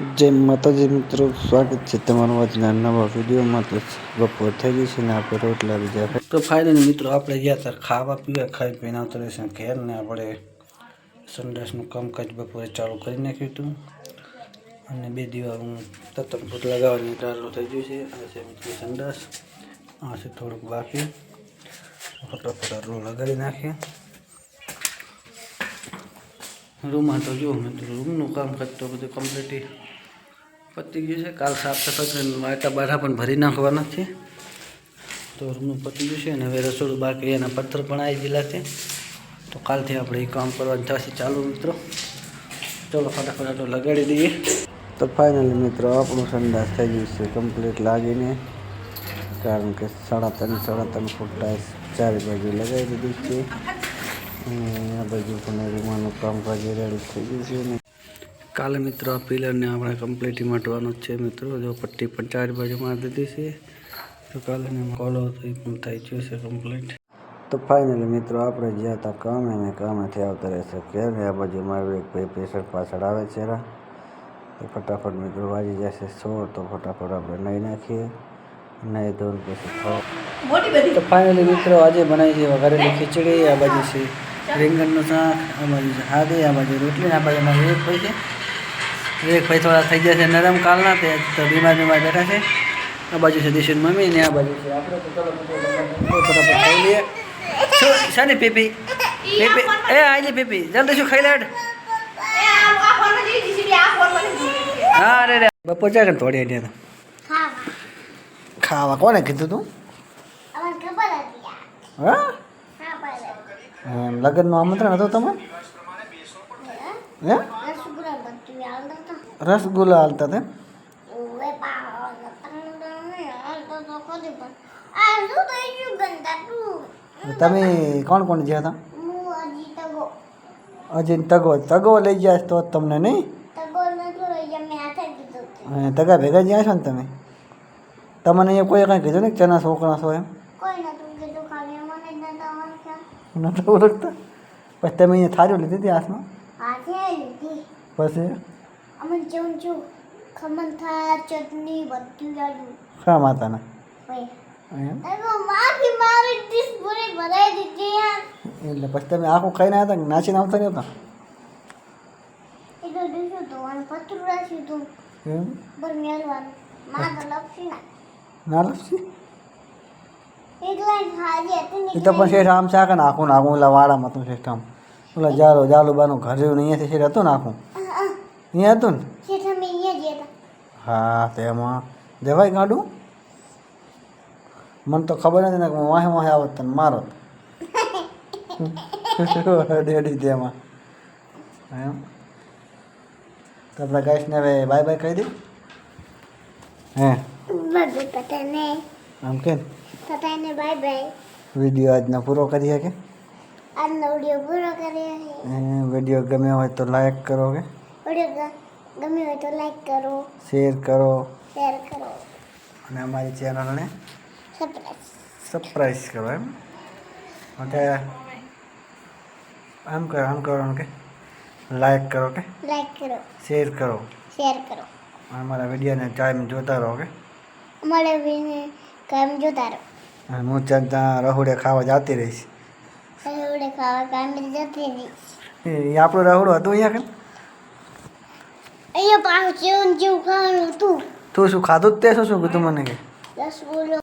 જય માતાજી મિત્રો, સ્વાગત છે તમારું આજના નવા વિડીયોમાં. તો બપોર થઈ ગઈ છે ને આપણે રોટલા બીજા તો ફાઇનલી મિત્રો, આપણે ગયા હતા ખાવા પીવા, ખાઈ પીને આવતા રહેશે ઘેર ને આપણે સંડાસનું કામકાજ બપોરે ચાલુ કરી નાખ્યું હતું. અને બે દિવસ હું તત્તમ ભૂત લગાવવાની ચાલુ થઈ ગયું છે. આ છે મિત્રો સંડાસ, આ છે થોડુંક બાકી. ફટાફટ રોલ લગાડી નાખીએ. રૂમમાં તો જો મેં તો રૂમનું કામ કરતો બધું કમ્પ્લીટ પતી ગયું છે. કાલ સાફ સફાઈ કરીને વાટા બાટા પણ ભરી નાખવાના છે. તો રૂમનું પતી ગયું છે અને હવે રસોડું બાકી એના પથ્થર પણ આવી ગયેલા છે. તો કાલથી આપણે એ કામ કરવાનું થશે ચાલુ, મિત્રો. ચલો, ફટાફટ લગાડી દઈએ. તો ફાઇનલી મિત્રો, આપણું સંદાસ થઈ ગયું છે. કમ્પ્લીટ લાગીને, કારણ કે સાડા ત્રણ સાડા ત્રણ ફૂટ ટાઈસ ચારે બાજુ લગાવી દીધી છે. અને આ બાજુ પણ રૂમાનું કામકાજ રેડી થઈ ગયું છે ને કાલે મિત્રો આ પિલરને આપણે કમ્પ્લીટ માટવાનું જ છે મિત્રો. જો પટ્ટી પણ ચાર બાજુ મારી દીધી છે. તો કાલે કોલો તો એ પણ થઈ ગયો છે કમ્પ્લીટ તો ફાઇનલી મિત્રો આપણે જ્યાં હતા કામે ને કામેથી આવતા રહેશે. કે ને આ બાજુ મારું એક ભાઈ પેશન્ટ પાછળ આવે છે રા. તો ફટાફટ મિત્રો વાજી જશે સો તો ફટાફટ આપણે નહીં નાખીએ. નહીં ધોન પછી તો ફાઇનલી મિત્રો આજે બનાવી છે વઘારેલી ખીચડી આ બાજુ છે રીંગણનું શાક આ બાજુ છે હાદી આ બાજુ રોટલી આ બાજુ મારે એક ભાઈ છે. એક ભાઈ થોડા થઈ ગયા છે નરમ કાલના તે તો બીમાર બીમાર બેઠા છે. આ બાજુ છે દિશન મમ્મી ને આ બાજુ છે આપણે તો ચલો ફટાફટ ખાઈ લઈએ. શું શાની પીપી? પીપી એ આઈલી પીપી જલ્દી શું ખાઈ લેડ? હા અરે રે. બપોર ચાલે થોડી આઈડિયા તો ખાવા. કોને કીધું તું? હા? એમ, લગ્નનું આમંત્રણ હતું તમારે? હે? રસગુલ્લા હાલતા હતા તમે કોણ કોણ ગયા હતા? હજી તગો. તગો લઈ જાય તો તમને નહીં? તગા ભેગા જ્યાં છો ને તમે? તમને અહીંયા કોઈ કાંઈ કીધું ને ચના છોકરા છો એમ? નતા ઓળખતા પછી તમે અહીંયા થાળી લીધી હતી હાથમાં પછી ખમણ થા ચટણી બધું લાડુ શા માતાના એટલે પછી તમે આખું ખાઈને આવ્યા હતા નાચીને આવતા નહીં હતા ના લપસી એ તો પણ શેઠ આમ છે ને આખું નાખું ઓલા વાડામાં હતું શેઠ આમ. ઓલા જાલો જાલો બાનું ઘર જેવું અહીંયા અહીંયાથી શેઠ હતું ને આખું? અહીંયા હતું ને? હા તેમાં. જવાય ગાડું? મને તો ખબર નથી ને કે વાહે વાહે આવત તને મારો ડેડી તેમાં. એમ. તો આપણે ગાઈશને હવે બાય બાય કહી દઈ હે. બધું બધું પતાને આમ કે પતાને બાય બાય વીડિયો આજનો પૂરો કરીએ કે? આજનો વીડિયો પૂરો કર્યો વીડિયો ગમ્યો હોય તો લાઈક કરો કે? વીડિયો ગમ્યો હોય તો લાઈક કરો. શેર કરો. શેર કરો. અને અમારી ચેનલને સબસ્ક્રાઇબ સરપ્રાઈઝ કરો એમ. ઓકે. આમ કરો આમ કરો કે? લાઈક કરો કે? લાઈક કરો. શેર કરો. શેર કરો. અને અમારા વિડીયોને ટાઈમ જોતા રહો કે? અમારે બીને કામ જોતા રહો અને હું ત્યાં ત્યાં રહોડે ખાવા જતી રહીશ. સહેવડે ખાવા કામ જતી રહીશ. એ આપણું રહુડો હતો અહીંયા કે? અહીંયા પાછું જેવું જેવું ખાવાનું હતું. તું શું ખાધું તે શું શું કીધું મને કે? રસગુલ્લો